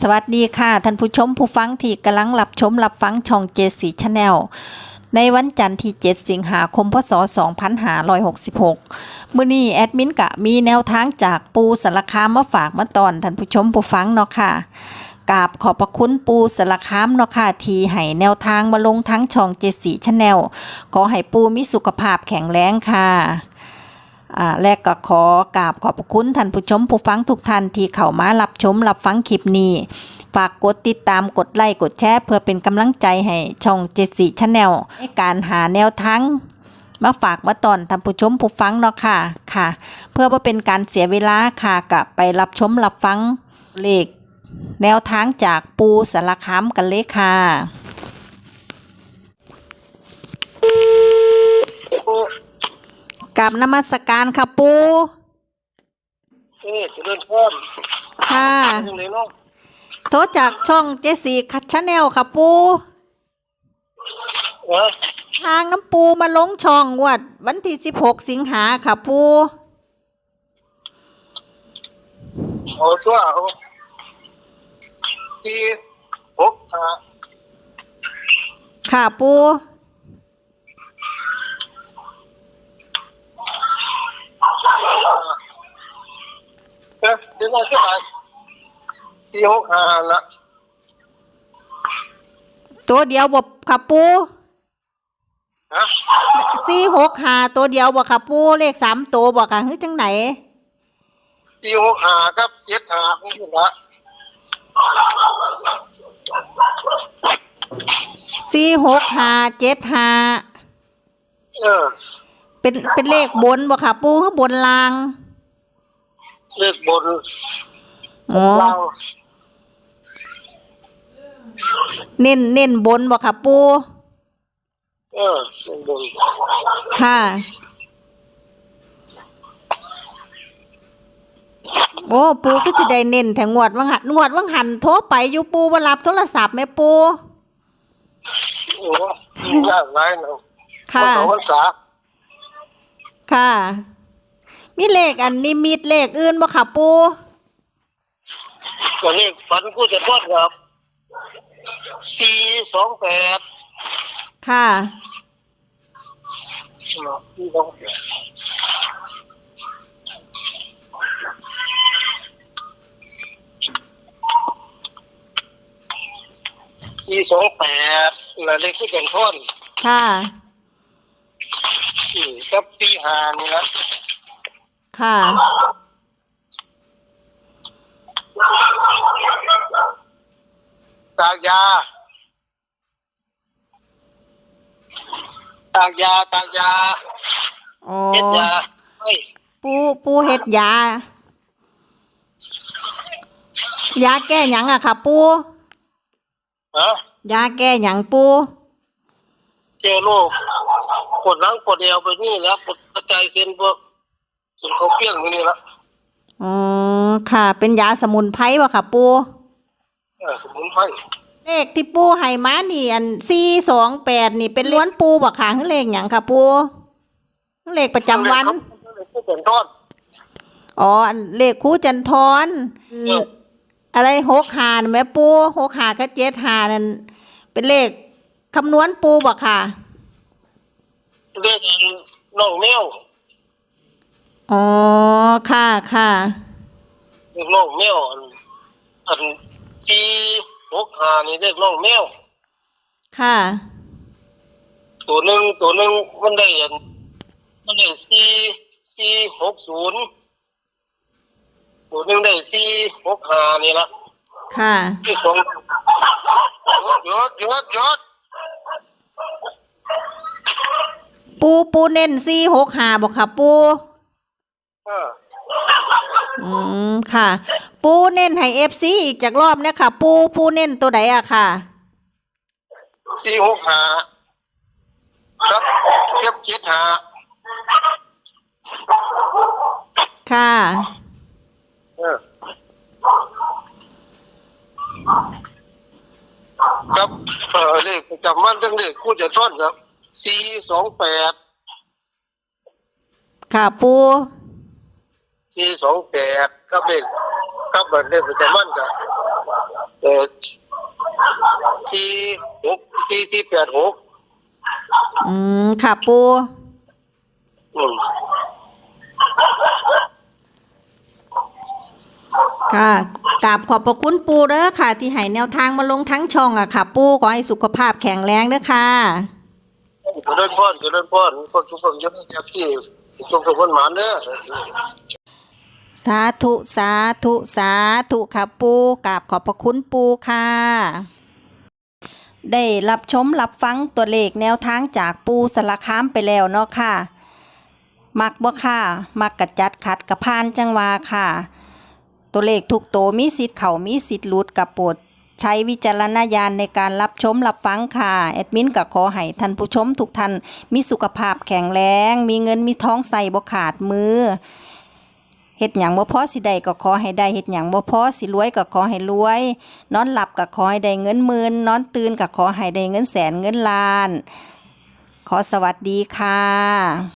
สวัสดีค่ะ ท่านผู้ชมผู้ฟังที่กำลังรับชมรับฟังช่องเจสีชาแนลในวันจันทร์ที่ 7 สิงหาคม พศ 2566 มื้อนี้แอดมินกะมีแนวทางจากปูสารคามมาฝากมาตอนท่านผู้ชมผู้ฟังเนาะค่ะกราบขอบพระคุณปูสารคามเนาะค่ะที่ให้แนวทางมาลงทั้งช่องเจสีชาแนลขอให้ปูมีสุขภาพแข็งแรงค่ะ และก็ขอกราบขอบคุณท่านผู้ชมผู้ฟังทุกท่านที่เข้ามารับชมรับฟังคลิปนี้ ฝากกดติดตามกดไลค์กดแชร์เพื่อเป็นกำลังใจให้ช่องเจสีชาแนลในการหาแนวทางมาฝากมาตอนท่านผู้ชมผู้ฟังเนาะค่ะค่ะ เพื่อว่าเป็นการเสียเวลาค่ะกับไปรับชมรับฟังเลขแนวทางจากปูสารคามกันเลยค่ะ กับนมัสการค่ะปูเอ๊ะเจริญพรค่ะยังไงเนาะโทรจากช่องเจสีคัชแนลค่ะปูวะทางน้ำปูมาลงช่องงวัด วันที่16สิงหาค่ะปูเอาตัวเอาสี่หกห้าค่ะปู เอ๊ะเดี๋ยวมาที่ไหนสี่หกห้าละตัวเดียวบ่ค่ะปูฮะสี่หกหาตัวเดียวบ่ค่ะปูเลขสามตัวบ่ค่ะคือจังไหนสี่หกห้ากับเจ็ดห้าไม่ใช่ละสี่หกหาเจ็ดหาเออ เป็นเป็นเลขบนบ่ค่ะปูคือบนลาง เลขบนอ๋อล่างเน้นเน้นบนบ่ค่ะปูเออเลขบนค่ะ โอ้ปูก็จะได้เน้นแถงงวดวังหันงวดวังหันโทรไปอยู่ปูบ่รับโทรศัพท์แม่ปูโอ้ยากไรเนาะค่ะ วันเสาร์วันษาค่ะ มีเลขอันนิมิตเลขอื่นบ่ค่ะปูก็เลขฝันกูจะทอดครับสี่สองแปดค่ะสี่สองแปดสี่สองแปดและเลขที่เป็นท่อนค่ะ อืมกับสี่หานี่ละ ค่ะ ตากยา ตากยา ตากยาอ๋อเฮ็ดยาเฮ้ยปูปูเฮ็ดยา ยาแก้หยังอะค่ะ ปูฮะยาแก้หยังปู เจอโรคปวดหลังปวดเอวไปนี่แล้วปวดกระจายเส้นพวก ส่วนเขาเปี้ยงไปนี่ละอ๋อค่ะ เป็นยาสมุนไพรบ่ค่ะปูเออสมุนไพรเลขที่ปูให้มานี่อันสี่สองแปดนี่เป็นล้วนปูบ่ค่ะคือเลขหยังค่ะปูคือเลขประจำวันเลขที่เป็นท่อนอ๋ออันเลขคู่จันทรเอออะไรหกหาน่ะแม่ปูหกหากับเจ็ดหานั่นเป็นเลขคำนวณปูบ่ค่ะเลขน้องแมว อ๋อ ค่ะค่ะเลขน้องแมวอันอันสี่หกห้านี่เลขน้องแมวค่ะ ตัวหนึ่งตัวหนึ่งมันได้อันมันได้สี่สี่หกศูนย์ตัวหนึ่งได้สี่หกห้านี่ละค่ะที่สองยอดยอดยอดปูปูเน้นสี่หกหาบอกค่ะปู เอออืมค่ะ ปูเน้นให้เอฟซีอีกจากรอบเนี่ยค่ะ ปูปูเน้นตัวไหนอะค่ะ สี่หกห้าครับเทียบเจ็ดห้าค่ะ เออครับเออเลขประจำวันทั้งเลขคู่จะท่อนครับสี่สองแปดค่ะปู สี่สองแปดครับเลขครับเบิร์เลขประจำวันกับเออสี่หกสี่สี่แปดหกอืมค่ะปูอืมค่ะกราบขอบพระคุณปูเด้อค่ะ ที่ให้แนวทางมาลงทั้งช่องอะค่ะ ปูขอให้สุขภาพแข็งแรงเด้อค่ะเจริญพรเจริญพรคนทุกคนอยังอยากที่จงสมบูรณ์หมานเด้อ สาธุ สาธุ สาธุค่ะปูกราบขอบพระคุณปูค่ะ ได้รับชมรับฟังตัวเลขแนวทางจากปูสารคามไปแล้วเนาะค่ะ มักบ่ค่ะ มักกระจัดขัดกระพานจังหวาค่ะ ตัวเลขทุกโตมีสิทธิ์เขามีสิทธิ์หลุดกับโปรดใช้วิจารณญาณในการรับชมรับฟังค่ะ แอดมินก็ขอให้ท่านผู้ชมทุกท่านมีสุขภาพแข็งแรง มีเงินมีท้องใส่บ่ขาดมือ เฮ็ดหยังบ่พอสิได้ก็ขอให้ได้เฮ็ดหยังบ่พอสิรวยก็ขอให้รวย นอนหลับก็ขอให้ได้เงินหมื่นนอนตื่นก็ขอให้ได้เงินแสนเงินล้าน ขอสวัสดีค่ะ